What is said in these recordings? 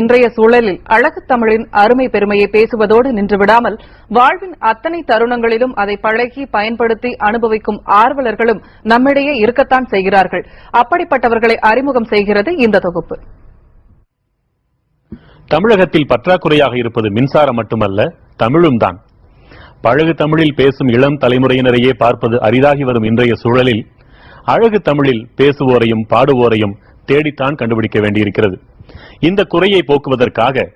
இன்றைய சூழலில் அழகு தமிழின் அருமை பெருமையை பேசுவதோடு நின்றுவிடாமல் வாழ்வின் அத்தனை தருணங்களிலும் அதை பழகி பயன்படுத்தி அனுபவிக்கும் ஆர்வலர்களும் நம்மிடையே இருக்கத்தான் செய்கிறார்கள். அப்படிப்பட்டவர்களை அறிமுகம் செய்கிறது இந்த தொகுப்பு. தமிழகத்தில் பற்றாக்குறையாக இருப்பது மின்சாரம் மட்டுமல்ல தமிழும் தான். பழகு தமிழில் பேசும் இளம் தலைமுறையினரையே பார்ப்பது அரிதாகி வரும் இன்றைய சூழலில் அழகு தமிழில் பேசுவோரையும் பாடுவோரையும் தேடித்தான் கண்டுபிடிக்க வேண்டியிருக்கிறது. இந்த குறையை போக்குவதற்காக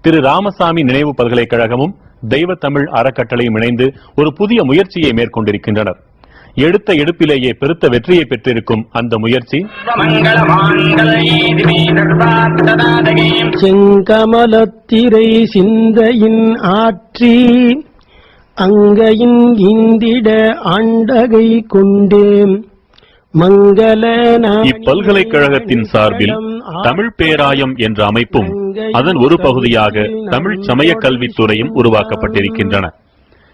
திரு ராமசாமி நினைவு பல்கலைக்கழகமும் தெய்வ தமிழ் அறக்கட்டளையும் இணைந்து ஒரு புதிய முயற்சியை மேற்கொண்டிருக்கின்றனர். எடுத்த எடுப்பிலேயே பெருத்த வெற்றியை பெற்றிருக்கும் அந்த முயற்சி செங்கமலத்திரை சிந்தையின் ஆற்றி அங்கையின் இந்திட ஆண்டகை கொண்டேன். இப்பல்கலைக்கழகத்தின் சார்பில் தமிழ் பேராயம் என்ற அமைப்பும் அதன் ஒரு பகுதியாக தமிழ் சமய கல்வித்துறையும் உருவாக்கப்பட்டிருக்கின்றன.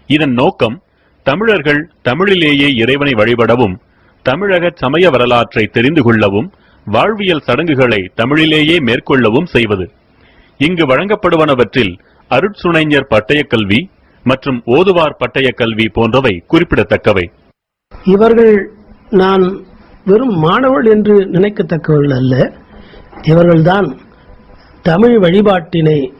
இதன் நோக்கம் தமிழர்கள் தமிழிலேயே இறைவனை வழிபடவும் தமிழக சமய வரலாற்றை தெரிந்து கொள்ளவும் வாழ்வியல் சடங்குகளை தமிழிலேயே மேற்கொள்ளவும் செய்வது. இங்கு வழங்கப்படுவனவற்றில் அருட்சுணைஞர் பட்டயக் கல்வி மற்றும் ஓதுவார் பட்டயக் கல்வி போன்றவை குறிப்பிடத்தக்கவை. இவர்கள் நான் வெறும் மாணவர்கள் என்று நினைக்கத்தக்கவர்கள் அல்ல. இவர்கள்தான் தமிழ் வழிபாட்டினை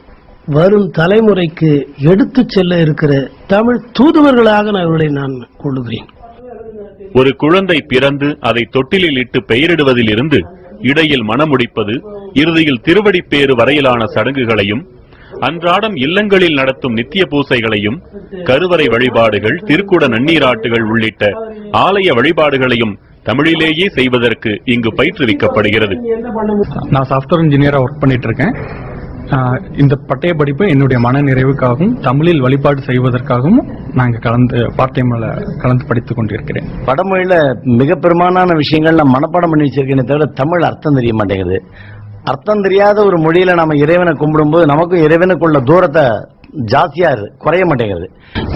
வரும் தலைமுறைக்கு எடுத்துச் செல்ல இருக்கிற தமிழ் தூதுவர்களாக நான் இவர்களை நான் கொள்ளுகிறேன் ஒரு குழந்தை பிறந்து அதை தொட்டிலில் இட்டு பெயரிடுவதிலிருந்து இடையில் மணமுடிப்பது இறுதியில் திருவடிப்பேறு வரையிலான சடங்குகளையும் அன்றாடம் இல்லங்களில் நடத்தும் நித்திய பூசைகளையும் கருவறை வழிபாடுகள் திருக்குட நன்னீராட்டுகள் உள்ளிட்ட ஆலய வழிபாடுகளையும் தமிழிலேயே செய்வதற்கு இங்கு பயிற்றுவிக்கப்படுகிறது. நான் சாஃப்ட்வேர் இன்ஜினியரா ஒர்க் பண்ணிட்டு இருக்கேன் இந்த பட்டய படிப்பு என்னுடைய மன நிறைவுக்காகவும் தமிழில் வழிபாடு செய்வதற்காகவும் நாங்கள் கலந்து பார்ட் டைம்ல கலந்து படித்துக் கொண்டிருக்கிறேன். வடமொழியில மிக பெரும்பாலான விஷயங்கள் நான் மனப்பாடம் பண்ணி வச்சிருக்கேனே தவிர தமிழ் அர்த்தம் தெரிய மாட்டேங்குது. அர்த்தம் தெரியாத ஒரு மொழியில நம்ம இறைவனை கும்பிடும்போது நமக்கும் இறைவனுக்குள்ள தூரத்தை ஜாஸ்தியா இருக்கு குறைய மாட்டேங்குது.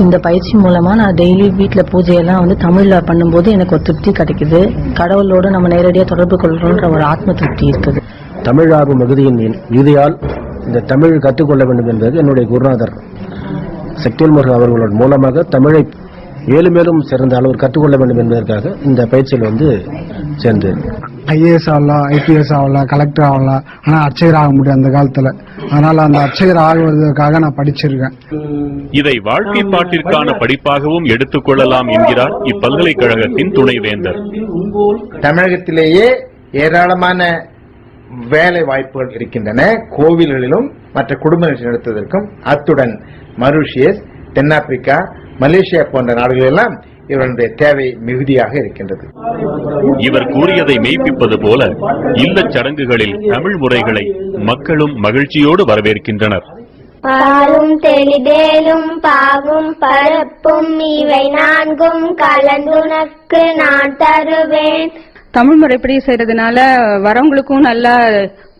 இந்த பயிற்சி மூலமா நான் டெய்லி வீட்ல பூஜையெல்லாம் வந்து தமிழ்ல பண்ணும்போது எனக்கு ஒரு திருப்தி கிடைக்குது. கடவுளோட நம்ம நேரடியா தொடர்பு கொள்றோன்ற ஒரு ஆத்ம திருப்தி இருக்குது. தமிழ் ஆர்வ மிகுதியின் இறுதியால் இந்த தமிழ் கற்றுக்கொள்ள வேண்டும் என்பது என்னுடைய குருநாதர் சக்திவேல் முருகன் அவர்களோட மூலமாக தமிழை மேலும் மேலும் சிறந்த அளவு கற்றுக்கொள்ள வேண்டும் என்பதற்காக இந்த பயிற்சியில் வந்து சேர்ந்தேன் ஐஏஎஸ் ஆகலாம் ஐபிஎஸ் ஆகலாம் கலெக்டர் ஆகலாம். ஆனால் அர்ச்சகர் ஆக முடியும் அந்த காலத்தில். அதனால் அந்த அர்ச்சகர் ஆகுவதற்காக நான் படிச்சிருக்கேன். இதை வாழ்க்கை பாட்டிற்கான படிப்பாகவும் எடுத்துக் கொள்ளலாம் என்கிறார் இப்பல்கலைக்கழகத்தின் துணைவேந்தர். தமிழகத்திலேயே ஏராளமான வேலை வாய்ப்புகள் இருக்கின்றன. கோவில்களிலும் மற்ற குடும்ப நிகழ்ச்சி நடத்துவதற்கும் அத்துடன் மருஷியஸ் தென்னாப்பிரிக்கா மலேசியா போன்ற நாடுகளெல்லாம் இவர்களுடைய தேவை மிகுதியாக இருக்கின்றது. இவர் கூறியதை மெய்ப்பிப்பது போல இல்லச் சடங்குகளில் தமிழ் முறைகளை மக்களும் மகிழ்ச்சியோடு வரவேற்கின்றனர். பாலும் தெளிதேலும் பாகும் பரப்பும் இவை நான்கும் கலந்துனக்கு நான் தருவேன். தமிழ் முறைப்படி செய்யறதுனால வரவங்களுக்கும் நல்லா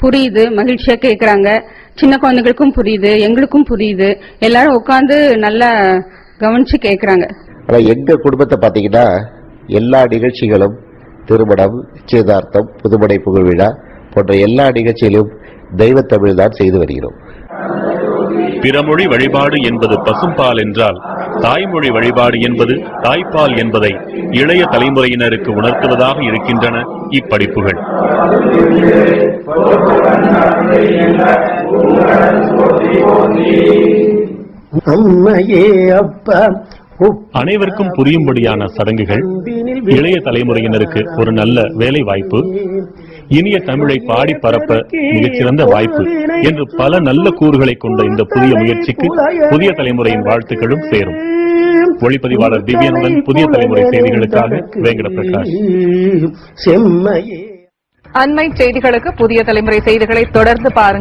புரியுது மகிழ்ச்சியா கேக்குறாங்க. சின்ன குழந்தைகளுக்கும் புரியுது எங்களுக்கும் புரியுது. எல்லாரும் உட்கார்ந்து நல்லா கவனிச்சு கேக்குறாங்க. ஆனா எங்க குடும்பத்தை பாத்தீங்கன்னா எல்லா நிகழ்ச்சிகளும் திருமணம் நிச்சயதார்த்தம் புதுமனை புகழ் விழா போன்ற எல்லா நிகழ்ச்சியிலும் தெய்வத்தமிழ் தான் செய்து வருகிறோம். பிறமொழி வழிபாடு என்பது பசும்பால் என்றால் தாய்மொழி வழிபாடு என்பது தாய்ப்பால் என்பதை இளைய தலைமுறையினருக்கு உணர்த்துவதாக இருக்கின்றன இப்படிப்புகள். அம்மையே அப்பா அனைவருக்கும் புரியும்படியான சடங்குகள். இளைய தலைமுறையினருக்கு ஒரு நல்ல வேலை வாய்ப்பு இனிய தமிழை பாடி பரப்ப மிகச்சிறந்த வாய்ப்பு என்று பல நல்ல கூறுகளை கொண்ட இந்த புதிய முயற்சிக்கு புதிய தலைமுறையின் வாழ்த்துக்களும் சேரும். ஒளிப்பதிவாளர் திவ்யனுடன் புதிய தலைமுறை செய்திகளுக்காக வேங்கட பிரகாஷ் செம்மையே. அண்மை செய்திகளுக்கு புதிய தலைமுறை செய்திகளை தொடர்ந்து பாருங்கள்.